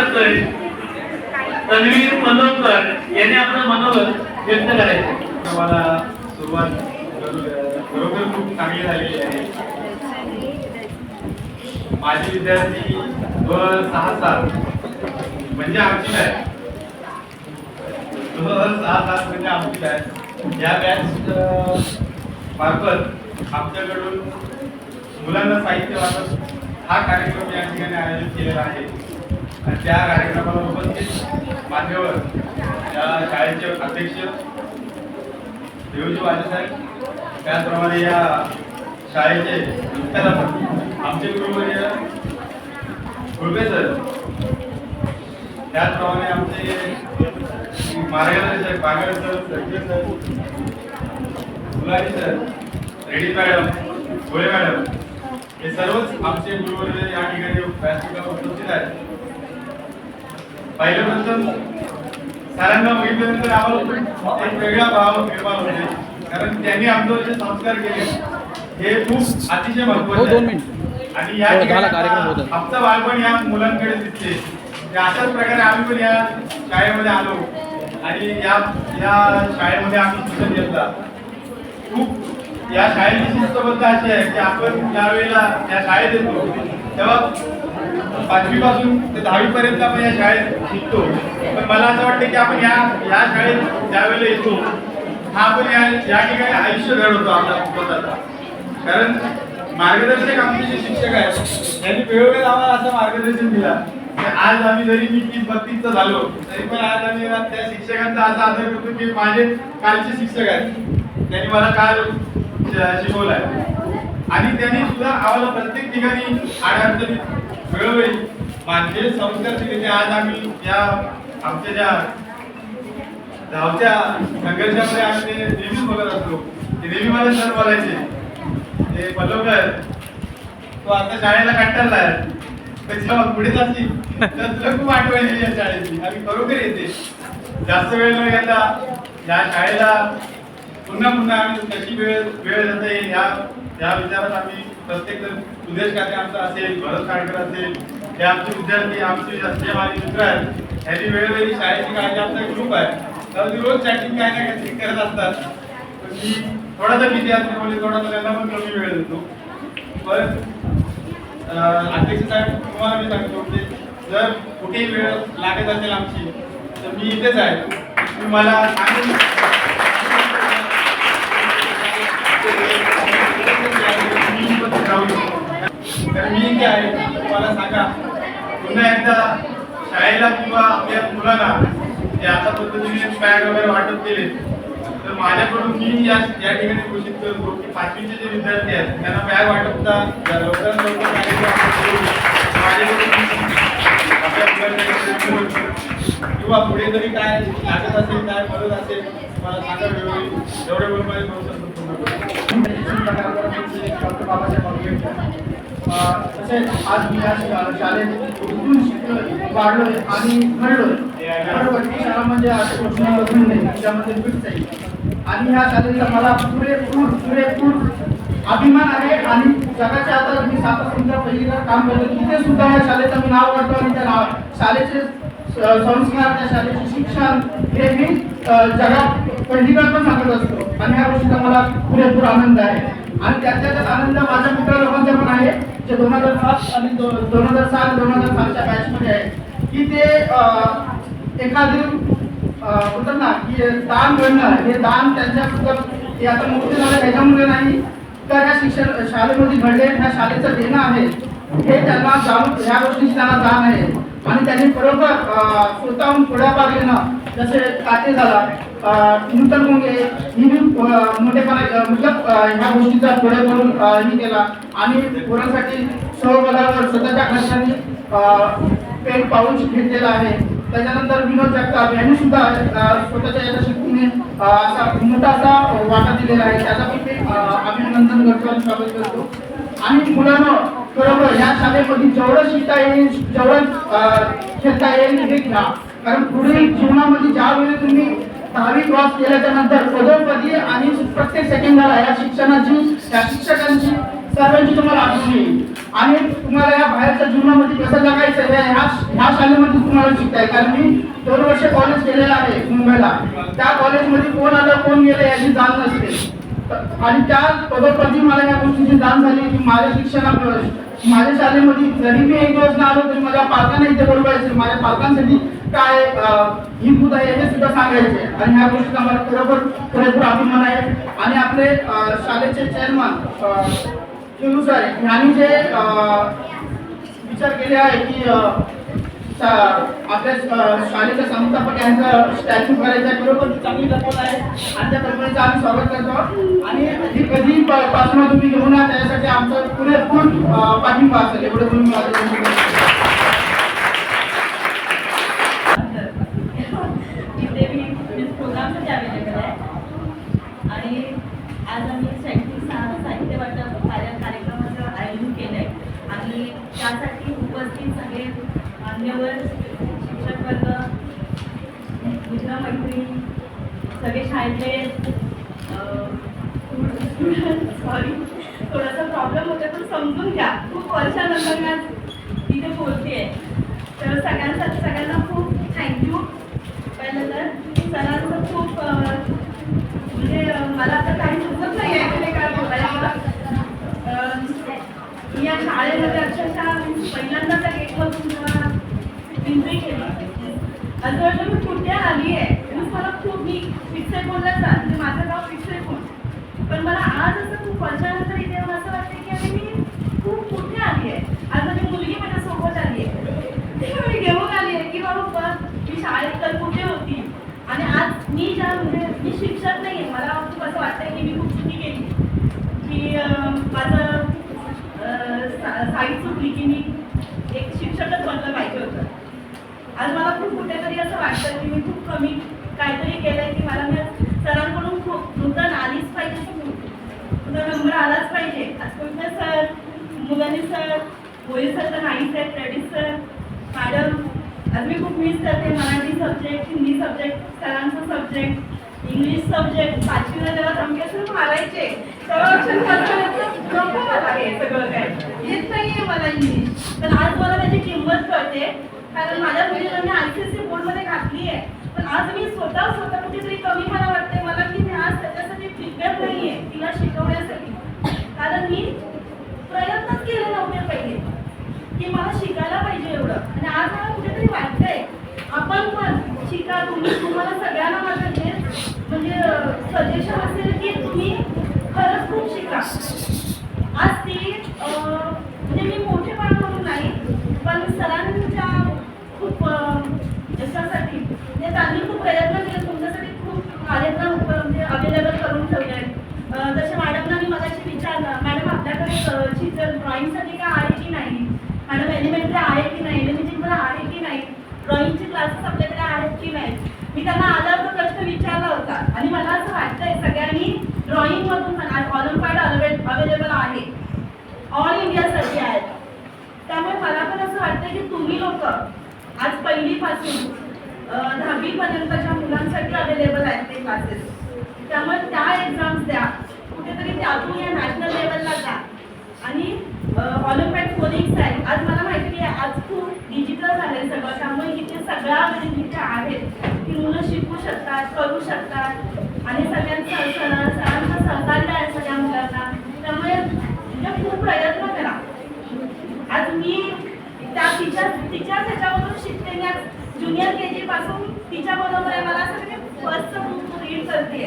करतोय. तन्वीर मनोहर यांनी आपलं मनोबल व्यक्त करायचं. मला सुरुवात बरोबर खूप चांगली झालेली आहे. माझे विद्यार्थी व सहा सात म्हणजे आमची बॅच. दोन सहा सात म्हणजे आमची बॅच. या बॅच मार्फत आमच्याकडून मुलांना साहित्य वाटप हा कार्यक्रम या ठिकाणी आयोजित केलेला आहे. आणि त्या कार्यक्रमाला उपस्थित मान्यवर या शाळेचे अध्यक्ष देवजी वाजेसाहेब त्याचप्रमाणे या शाळेचे मुख्याध्यापक आमचे गुरुवर्य गुळबे सर त्याचप्रमाणे आमचे मार्गदर्शक Bagad sir Sajjan sir Gulabi sir Reddy madam Gole madam हे सर्वच आमचे गुरुवर्य या ठिकाणी व्यासपीठावर उपस्थित आहेत. पहिलं प्रथम सरांना बघितल्यानंतर आम्हाला एक वेगळा भाव निर्माण होते. कारण त्यांनी आमच्यावर जे संस्कार केले हे खूप अतिशय हो महत्त्वाचे. मिनिट. आणि या हो, ठिकाणी. आमचं बालपण या मुलांकडे दिसते अशाच प्रकारे आम्ही पण या शाळेमध्ये आलो. आणि या या शाळेमध्ये आम्ही शिक्षण घेतला. खूप या शाळेची शिस्तबद्ध अशी आहे की आपण ज्या वेळेला या शाळेत येतो तेव्हा पाचवी पासून ते दहावी पर्यंत आपण या शाळेत शिकतो. पण मला असं वाटतं की आपण या या शाळेत ज्यावेळेला येतो हा आपण या या ठिकाणी आयुष्य घडवतो आपल्या स्वतःचा कारण मार्गदर्शक आमचे जे शिक्षक आहेत त्यांनी वेळोवेळी आम्हाला असं मार्गदर्शन दिलं. आज आम्ही जरी मी तीस बत्तीसचा झालो तरी पण आज आम्ही त्या शिक्षकांचा असा आदर करतो की माझे कालचे शिक्षक आहेत. त्यांनी मला काल श- आहे आणि त्यांनी सुद्धा आम्हाला प्रत्येक ठिकाणी अडचणीत वेळोवेळी माझे संस्कार दिले आज आम्ही या आमच्या ज्या धावत्या संघर्षामध्ये आम्ही ते नेहमीच बघत असतो. ते नेहमी मला सर बोलायचे. ते पल्लवकर तो आता शाळेला कंटाळला आहे. त्याच्या पुढे जाशील. तर तुला खूप आठवण येईल या शाळेची. आणि खरोखर येते. जास्त वेळ न घेता या शाळेला पुन्हा पुन्हा आम्ही कशी वेळ वेळ जाता येईल. ह्या या विचारात आम्ही प्रत्येक जण सुदेश काटे आमचा असेल भरत काळकर असेल हे आमचे विद्यार्थी आमचे जे माझे मित्र आहेत. ह्यांनी वेळोवेळी शाळेची काळजी आमचा एक ग्रुप आहे. तर ती रोज चॅटिंग काय ना काहीतरी करत असतात. पण मी थोडासा बिझी असल्यामुळे थोडासा त्यांना पण कमी वेळ देतो. पण अध्यक्ष साहेब तुम्हाला मी सांगतो की जर कुठेही वेळ लागत असेल आमची तर मी इथेच आहे. तुम्ही मला सांगून मी काय आहे तुम्हाला सांगा. पुन्हा एकदा शाळेला किंवा आपल्या मुलांना जे आता पद्धतीने बॅग वगैरे वाटप केले तर माझ्याकडून मी या या ठिकाणी घोषित करतो की पाचवीचे जे विद्यार्थी आहेत त्यांना बॅग वाटपचा लवकरात लवकर माझ्याकडून आपल्या मुलांना किंवा पुढे जरी काय लागत असेल काय मदत असेल मला सांगा वेळोवेळी जेवढे वेळ माझे संपूर्ण डॉक्टर बाबासाहेब आंबेडकर तसेच आज मी या शाळेत उठून आणि शाळा म्हणजे नाही फिट जाईल आणि ह्या शाळेचा मला पुरेपूर पुरेपूर अभिमान आहे आणि जगाच्या आता मी सात समजा पहिलीला काम करतो तिथे सुद्धा या शाळेचं मी नाव काढतो आणि त्या नाव शाळेचे संस्कार त्या शाळेचे शिक्षण हे मी जगात पहिलीकडे पण सांगत असतो आणि ह्या गोष्टीचा मला पुरेपूर आनंद आहे. आणि त्यातल्या त्यात आनंद माझ्या मित्र लोकांचा पण आहे जे दोन हजार सात आणि दोन हजार सात दोन हजार सातच्या बॅचमध्ये आहे. की ते एखादी अ, ना की दान घडणं हे दान त्यांच्या सुद्धा हे आता मुक्त झालं त्याच्यामुळे नाही तर ह्या शिक्षण शाळेमध्ये घडले ह्या शाळेचं देणं आहे हे त्यांना जाणून ह्या गोष्टीची त्यांना जाण आहे. आणि त्यांनी बरोबर स्वतःहून पुढाकार घेणं जसे काटे झाला नूतन मुंगे हिने मोठेपणा मतलब ह्या गोष्टीचा पुढे करून हे केला. आणि पोरांसाठी स्वबलावर स्वतःच्या खर्चाने पेन पाऊच घेतलेला आहे. त्याच्यानंतर विनोद जगताप यांनी सुद्धा स्वतःच्या याच्या शक्तीने असा मोठा असा वाटा दिलेला आहे. त्याचा पण मी अभिनंदन करतो आणि स्वागत करतो. आणि मुलांना बरोबर ह्या शाळेमध्ये जेवढं शिकता येईल जेवढं खेळता येईल हे घ्या. कारण पुढे जीवनामध्ये ज्या वेळी तुम्ही दहावी क्रॉस केल्याच्यानंतर पदोपदी आणि प्रत्येक सेकंदाला या शिक्षणाची या शिक्षकांची सर्वांची तुम्हाला आठवण येईल. आणि तुम्हाला या बाहेरच्या जीवनामध्ये कसं जगायचं हे ह्या ह्या शाळेमध्ये तुम्हाला शिकताय कारण मी दोन वर्ष कॉलेज केलेलं आहे मुंबईला. त्या कॉलेजमध्ये कोण आलं कोण गेलं याची जाण नसते. आणि त्या पदोपदी मला या गोष्टीची जाण झाली की माझ्या शिक्षणामुळे माझ्या शाळेमध्ये जरी मी एक दिवस नाही आलो तरी माझ्या पालकांना इथे बोलवायचे. माझ्या पालकांसाठी काय अं, ही आहे हे सुद्धा सांगायचे. आणि ह्या गोष्टीचा मला खरोखर खरोखर अभिमान आहे. आणि आपले शाळेचे चेअरमन शिवू यांनी जे विचार केले आहे की आपल्या शाळेचा शाळेच्या संस्थापक यांचा स्टॅच्यू करायचा आहे. बरोबर चांगली कल्पना आहे आणि त्या कल्पनेचं आम्ही स्वागत करतो. आणि ही कधी पासून तुम्ही घेऊन या त्यासाठी आमचं पुरेपूर अं, पाठिंबा असेल एवढं तुम्ही माझ्या अवेलेबल आहे. आणि आज आम्ही शैक्षणिक साहित्य वाटप कार्यक्रमाचं आयोजन केलं आहे आणि त्यासाठी उपस्थित सगळे मान्यवर शिक्षक वर्ग मित्रमैत्रिणी सगळे शाळेतले सॉरी थोडासा प्रॉब्लेम होता पण समजून घ्या. खूप वर्षानंतर मी आज तिथे बोलते तर सगळ्यांसाठी सगळ्यांना खूप थँक्यू पहिलं तर सरांचं खूप म्हणजे मला आता काही सुचत नाही आहे काय बोलायला मी या शाळेमध्ये अक्षरशः पहिल्यांदा तर एक वर्ष एंट्री केली. असं वाटलं मी कुठे आली आहे? आणि मला खूप मी फिक्से बोलला जा म्हणजे माझं गाव फिक्से कोण पण मला आज असं खूप वर्षानंतर इथे येऊन असं वाटतं की अरे मी खूप कुठे आली आहे? आज माझी मुलगी माझ्या सोबत आली आहे. ती मी घेऊन आली आहे. की बाबा बघ मी शाळेत तर कुठे होती? आणि आज मी ज्या म्हणजे मी शिक्षक नाही आहे. मला खूप असं वाटतंय की मी खूप चुकी केली. की माझं अं, सा- साईड चुकली की मी एक शिक्षकच बनलं पाहिजे होतं. आज मला खूप कुठेतरी असं वाटतं की मी खूप कमी काहीतरी केलंय की मला मी सरांकडून खूप नूतन आलीच पाहिजे तुझा नंबर आलाच पाहिजे. आज कोणतं सर? मुलांनी सर? मोहित सर तर नाही सर क्रेडिट सर. मॅडम आज मी खूप मिस करते मराठी सब्जेक्ट हिंदी सब्जेक्ट सरांचा सब्जेक्ट इंग्लिश सब्जेक्ट पाचवीला जेव्हा धमकेसून मारायचे. तेव्हा नको मला हे सगळं काय. येत आहे मला इंग्लिश तर आज मला त्याची किंमत कळते. कारण माझ्या मुलीला मी आय सी बोर्डमध्ये घातली आहे. पण आज मी स्वतः स्वतः कुठेतरी कमी मला वाटते मला की मी आज त्याच्यासाठी प्रिपेअर नाही आहे तिला शिकवण्यासाठी. कारण मी प्रयत्नच केले नव्हते पहिले. की मला शिकायला पाहिजे एवढं. आणि आज मला कुठेतरी वाटतंय आपण पण शिका तुम्ही. तुम्हाला सगळ्यांना माझं हे म्हणजे सजेशन असेल की तुम्ही खरंच खूप शिका. आज ती म्हणजे मी मोठेपणा म्हणून नाही पण सरांनी म्हणजे खूप प्रयत्न केले. तुमच्यासाठी खूप कार्यक्रम म्हणजे अवेलेबल करून ठेवले आहेत. तसे जसे मॅडमना मी मगाशी विचारलं मॅडम आपल्याकडे चित्र ड्रॉइंगसाठी काय आहे की नाही? मॅडम एलिमेंटरी आहे की नाही? एलिमेंटरीमध्ये आहे की नाही? ड्रॉइंगचे क्लासेस आपल्याकडे आहेत की नाही? मी त्यांना आल्यावर प्रश्न विचारला होता. आणि मला असं वाटतंय सगळ्यांनी ड्रॉइंगमधून कार्ड अवेलेबल आहे. ऑल इंडियासाठी आहेत त्यामुळे मला पण असं वाटतं की तुम्ही लोक आज पहिलीपासून दहावी दहावीपर्यंतच्या मुलांसाठी अवेलेबल आहेत ते क्लासेस त्यामुळे त्या एक्झाम्स द्या. कुठेतरी त्यातून या नॅशनल लेवलला जा. आणि ऑलिम्पिक फोनिक्स आहे आज मला माहिती आहे आज खूप डिजिटल झालंय सगळं. त्यामुळे इथे सगळ्या म्हणजे जिथे आहेत ती मुलं शिकू शकतात करू शकतात. आणि सगळ्यांचं सर- सरांचं सहकार्य आहे सगळ्या मुलांना. त्यामुळे म्हणजे खूप प्रयत्न करा. आज मी त्या तिच्या तिच्या ह्याच्यावरून शिकते मी आज ज्युनियर के जी पासून तिच्या बरोबर आहे. मला असं मी फर्स्ट बुक रीड करते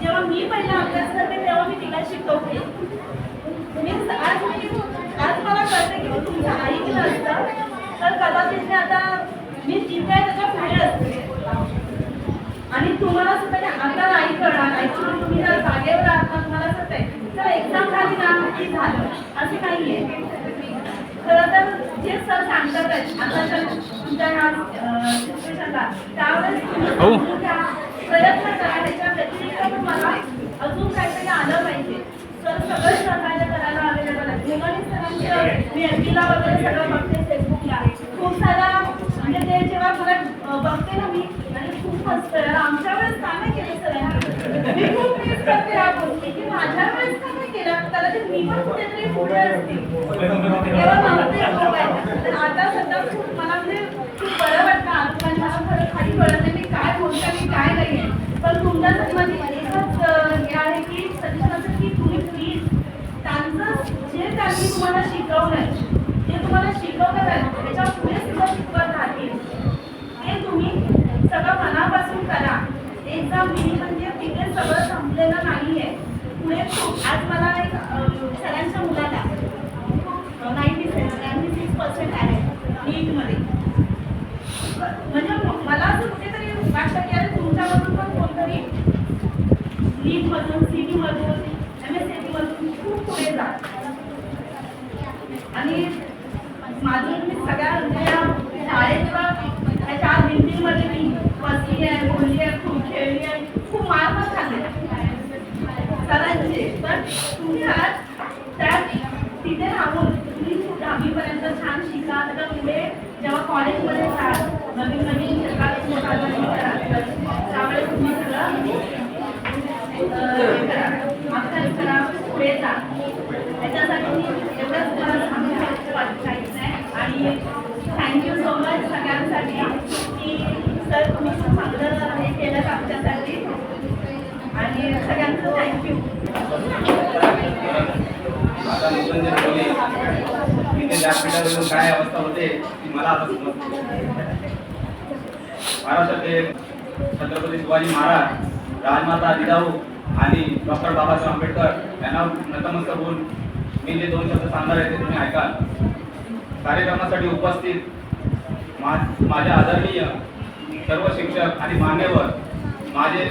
जेव्हा मी पहिला अभ्यास करते तेव्हा मी तिला शिकवते. मीन्स आज मी आज मला कळतं की मी तुमच्या ऐकलं असतं तर कदाचित मी आता मी जिंकाय आहे त्याच्या पुढे असते. आणि तुम्हाला सुद्धा ते आता नाही करणार ऍक्च्युली तुम्ही जर जागेवर आहात ना तुम्हाला असं आहे तर एक्झाम झाली ना की झालं. असं काही आहे. खरं तर जे सर सांगतात आता तर घ्या, प्रयत्न करा त्याच्या व्यतिरिक्त पण मला अजून काहीतरी आलं पाहिजे. सर सगळं सहकार्य करायला अवेलेबल आहे मुलांनी सरांचं मी एफ ला वगैरे सगळं बघते फेसबुकला. खूप सारा म्हणजे ते जेव्हा मला बघते ना मी आणि खूप मस्त आहे. आमच्या वेळेस काय नाही केलं सरांनी मी खूप मिस करते या गोष्टी. की माझ्या वेळेस का नाही केला? कदाचित मी पण कुठेतरी पुढे असते. तेव्हा नव्हते बघायला. तर आता सध्या खूप मला म्हणजे खूप बरं वाटतं आजकाल मला खरं खाली कळत नाही मी काय बोलते मी काय नाही आहे पण तुमच्यासाठी माझी एकच अं, हे आहे की सजेशन असं की तुम्ही प्लीज त्यांचं जे त्यांनी तुम्हाला शिकवलंय जे तुम्हाला शिकवलं आहे त्याच्या पुढे सुद्धा शिकवत राहतील ते तुम्ही सगळं मनापासून करा एक्झाम दिली म्हणजे तिथे सगळं संपलेलं नाहीये पुढे खूप आज मला एक अं, सरांच्या मुलाला नाईन्टी नाईन्टी सिक्स पर्सेंट आहे नीटमध्ये म्हणजे मला असं कुठेतरी वाटतं की अरे तुमच्यामधून पण कोणतरी मधून एम एस मधून खूप पुढे आणि माझं मी सगळ्या म्हणजे शाळेच्या त्या चार मी बसली आहे बोलली आहे खूप खेळली आहे खूप मार पण खाल्ले सरांचे. पण तुम्ही आज त्या तिथे राहून तुम्ही दहावीपर्यंत छान शिका. त्याच्या पुढे जेव्हा कॉलेजमध्ये जाल नवीन नवीन त्यावेळेस तुम्ही सगळं करा पुढे जा त्याच्यासाठी एवढंच तुम्हाला आहे. आणि थँक्यू सो मच सगळ्यांसाठी की सर तुम्ही चांगलं हे केलं आमच्यासाठी आणि सगळ्यांचं थँक्यू काय अवस्था होते ती मला आता समजते. महाराष्ट्राचे छत्रपती शिवाजी महाराज राजमाता जिजाऊ आणि डॉक्टर बाबासाहेब आंबेडकर यांना नतमस्तक होऊन मी जे दोन शब्द सांगणार आहे ते तुम्ही ऐकाल कार्यक्रमासाठी उपस्थित मा- माझ्या आदरणीय सर्व शिक्षक आणि मान्यवर माझे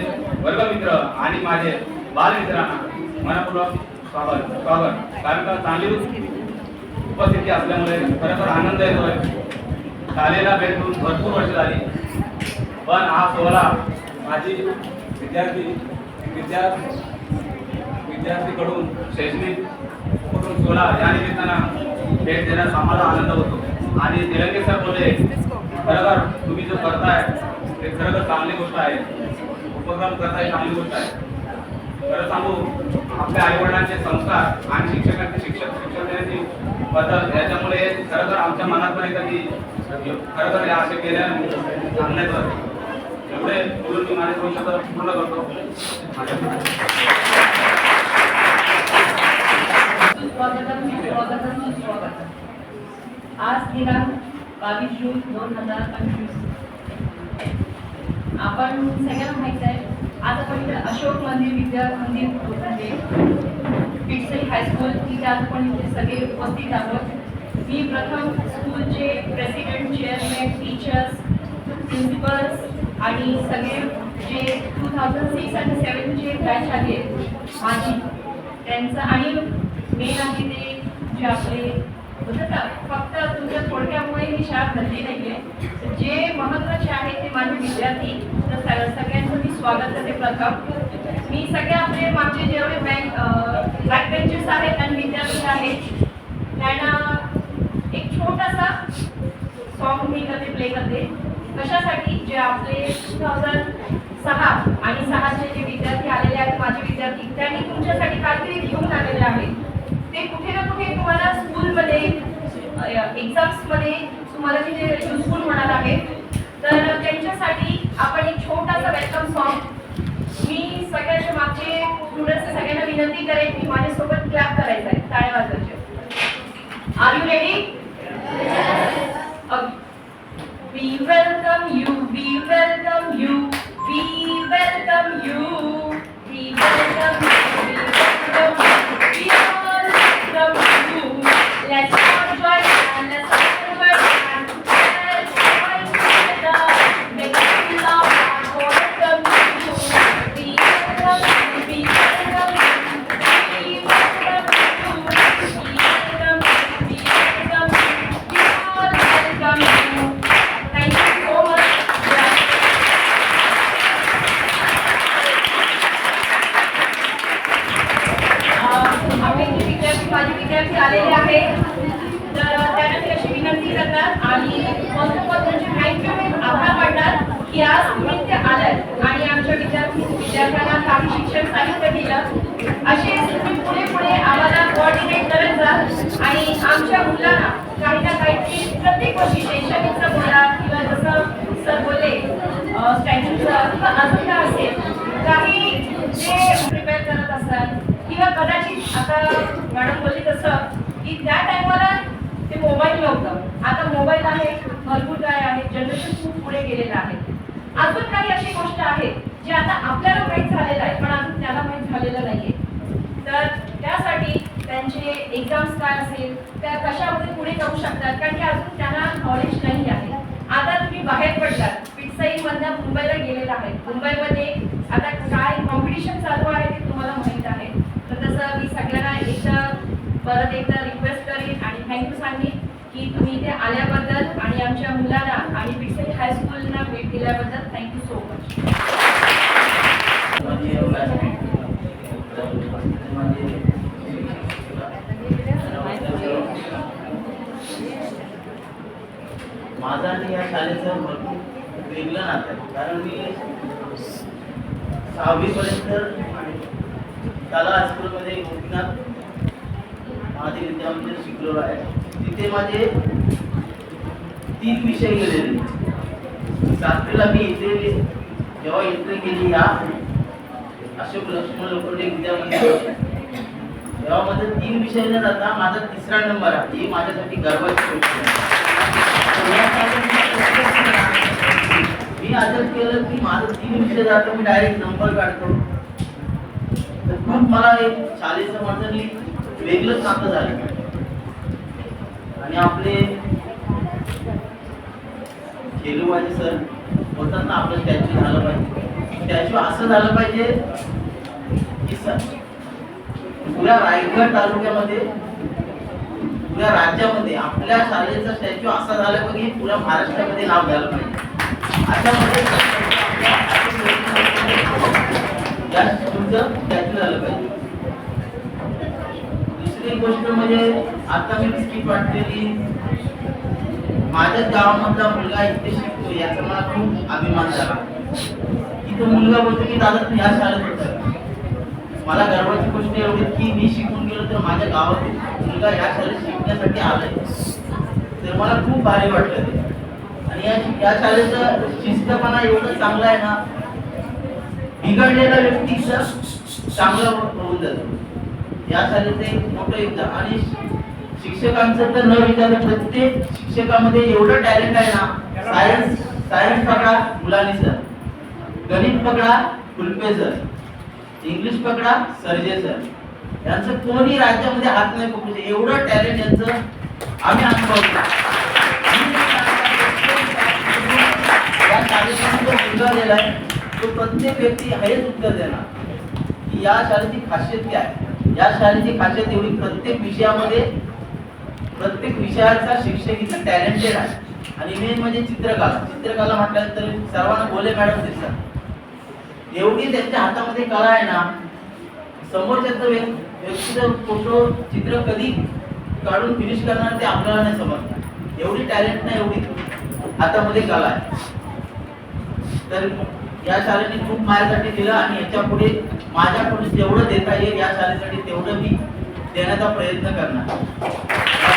वर्गमित्र आणि माझे बालमित्रांना मनपूर्वक स्वागत स्वागत. कारण का चांगली उपस्थिती असल्यामुळे खरोखर आनंद येतोय. शाळेला भेटून भरपूर वर्ष झाली. पण हा सोहळा माझी विद्यार्थी विद्यार्थी विद्यार्थीकडून शैक्षणिक उपक्रम सोहळा या निमित्तानं भेट देण्यास आम्हाला आनंद होतो. आणि निलंगे सर बोलले खरोखर तुम्ही जो करताय ते खरोखर चांगली गोष्ट आहे. उपक्रम करताय चांगली गोष्ट आहे. खरं सांगू आपल्या आईवडिलांचे संस्कार आणि शिक्षकांचे शिक्षक शिक्षण देण्याची पद्धत याच्यामुळे खरं तर आमच्या मनात पण कधी खरं तर या असे केल्या सांगण्यात पुढे बोलून मी माझे दोन पूर्ण करतो. आज दिनांक बावीस जून दोन हजार पंचवीस. आपण सगळ्यांना माहीत आहे आज आपण इथे अशोक मंदिर विद्या मंदिर म्हणजे पिक्सेल हायस्कूल तिथे आज आपण इथे सगळे उपस्थित आहोत. मी प्रथम स्कूलचे प्रेसिडेंट चेअरमॅन टीचर्स प्रिन्सिपल्स आणि सगळे जे टू थाउजंड सिक्स आणि सेवनचे बॅच आले माझी त्यांचं आणि मेन आहे ते जे आपले ना, फक्त तुमच्या थोडक्यामुळे ही शाळा भरली नाही आहे जे महत्त्वाचे आहे ते माझे विद्यार्थी. तर सगळ्यांचं मी स्वागत करते प्रथम. मी सगळे आपले मागचे जेवढे बँक बॅक बेंचेस आहेत आणि विद्यार्थी आहेत त्यांना एक छोटासा सॉन्ग मी करते प्ले करते. कशासाठी? जे आपले टू थाउजंड सहा आणि सहाचे जे विद्यार्थी आलेले आहेत माझे विद्यार्थी त्यांनी तुमच्यासाठी काहीतरी घेऊन आलेले आहेत. ते कुठे ना कुठे तुम्हाला स्कूलमध्ये एक्झाम्समध्ये तुम्हाला तिथे युजफुल होणार आहे तर त्यांच्यासाठी आपण एक छोटासा वेलकम सॉन्ग मी सगळ्याच्या मागचे स्टुडंट्स सगळ्यांना विनंती करेन की माझ्यासोबत क्लॅप करायचं आहे. टाळ्या वाजवायचे. Are you ready We welcome you, we welcome you, we welcome you, विद्यार्थी आलेले आहे तर त्यांना ती अशी विनंती करतात आणि म्हणजे आभार वाटतात की आज तुम्ही ते आलं आणि आमच्या विद्यार्थी विद्यार्थ्यांना काही शिक्षण साहित्य दिलं. असे तुम्ही पुढे पुढे आम्हाला कॉर्डिनेट करत जा आणि आमच्या मुलांना काही ना काही प्रत्येक गोष्टी शैक्षणिकचं बोला किंवा जसं सर बोले स्टँडिंगचं किंवा असेल काही जे प्रिपेअर करत असतात. किंवा कदाचित आता मॅडम बोलली तसं की त्या टायमाला ते मोबाईल नव्हतं. आता मोबाईल आहे भरपूर काय आहे जनरेशन खूप पुढे गेलेलं आहे. अजून काही अशी गोष्ट आहे जी आता आपल्याला माहीत झालेलं आहे पण अजून त्याला माहीत झालेलं नाही आहे तर त्यासाठी त्यांचे एक्झाम्स काय असेल त्या कशामध्ये पुढे जाऊ शकतात कारण की अजून त्यांना नॉलेज नाही आहे. आता तुम्ही बाहेर पडलात पिटसाईमधनं मुंबईला गेलेला आहे. मुंबईमध्ये आता काय कॉम्पिटिशन चालू आहे ते तुम्हाला माहिती मी सगळ्यांना एकदा परत एकदा रिक्वेस्ट करेन आणि थँक्यू सांगेन की तुम्ही इथे आल्याबद्दल आणि आमच्या मुलाला आणि पिटसाई हायस्कूलला भेट दिल्याबद्दल थँक्यू सो मच माझा आणि या शाळेचं भरपूर वेगळं नातं कारण मी सहावीपर्यंत कला हायस्कूलमध्ये गोपीनाथ महादेव विद्यामंदिर शिकलेलो आहे तिथे माझे तीन विषय गेलेले सातवीला मी इथे जेव्हा इथे गेली या अशोक लक्ष्मण लोखंडे विद्यामंदिर तेव्हा माझे तीन विषय न जाता माझा तिसरा नंबर आहे. ही माझ्यासाठी गर्वाची गोष्ट आहे. मी आजच केलं की माझं तीन विषय जातो मी डायरेक्ट नंबर काढतो. तर खूप मला एक शाळेचं माझं वेगळंच नातं झालं. आणि आपले खेलूबाजी सर होतात ना आपलं स्टॅच्यू झालं पाहिजे. स्टॅच्यू असं झालं पाहिजे की सर पुऱ्या रायगड तालुक्यामध्ये पुऱ्या राज्यामध्ये आपल्या शाळेचा स्टॅच्यू असा झाला पाहिजे की पुऱ्या महाराष्ट्रामध्ये नाव झालं पाहिजे. अशामध्ये या स्टॅच्यू झालं पाहिजे. गोष्ट म्हणजे आता मी बिस्किट वाटलेली. माझ्याच गावामधला मुलगा इथे शिकतो याचा मला खूप अभिमान झाला. तिथं मुलगा बोलतो की दादा तू या शाळेत होता मला गर्वाची गोष्ट एवढी की मी शिकून गेलो तर माझ्या गावात मुलगा या शाळेत शिकण्यासाठी आलाय. तर मला खूप भारी वाटलं. ते आणि या या शाळेचा शिस्तपणा एवढं चांगलं आहे ना बिघडलेला व्यक्ती चांगला होऊन जातो. या शाळेचं एक मोठं योगदान. आणि शिक्षकांचं तर न विचारलं प्रत्येक शिक्षकामध्ये एवढं टॅलेंट आहे ना सायन्स सायन्स पकडा मुलांनी सर गणित पकडा फुलपे सर इंग्लिश पकडा सर्जे सर यांचं कोणी राज्यामध्ये हात नाही पकडू एवढं टॅलेंट यांचं आम्ही अनुभवतो. या शाळेतून जो तो प्रत्येक व्यक्ती हेच उत्तर देणार. की या शाळेची खासियत काय आहे? या शाळेची खासियत एवढी प्रत्येक विषयामध्ये प्रत्येक विषयाचा शिक्षकीचा टॅलेंटेड आहे. आणि मेन म्हणजे चित्रकला. चित्रकला म्हटल्यानंतर सर्वांना बोले मॅडम दिसतात. एवढी त्यांच्या हातामध्ये कला आहे ना समोरच्या व्यक्तीचं फोटो चित्र कधी काढून फिनिश करणार ते आपल्याला नाही समजणार. एवढी टॅलेंट नाही एवढी हातामध्ये कला आहे. तर या शाळेने खूप माझ्यासाठी दिलं आणि याच्यापुढे माझ्याकडून जेवढं देता येईल या शाळेसाठी तेवढं मी देण्याचा प्रयत्न करणार.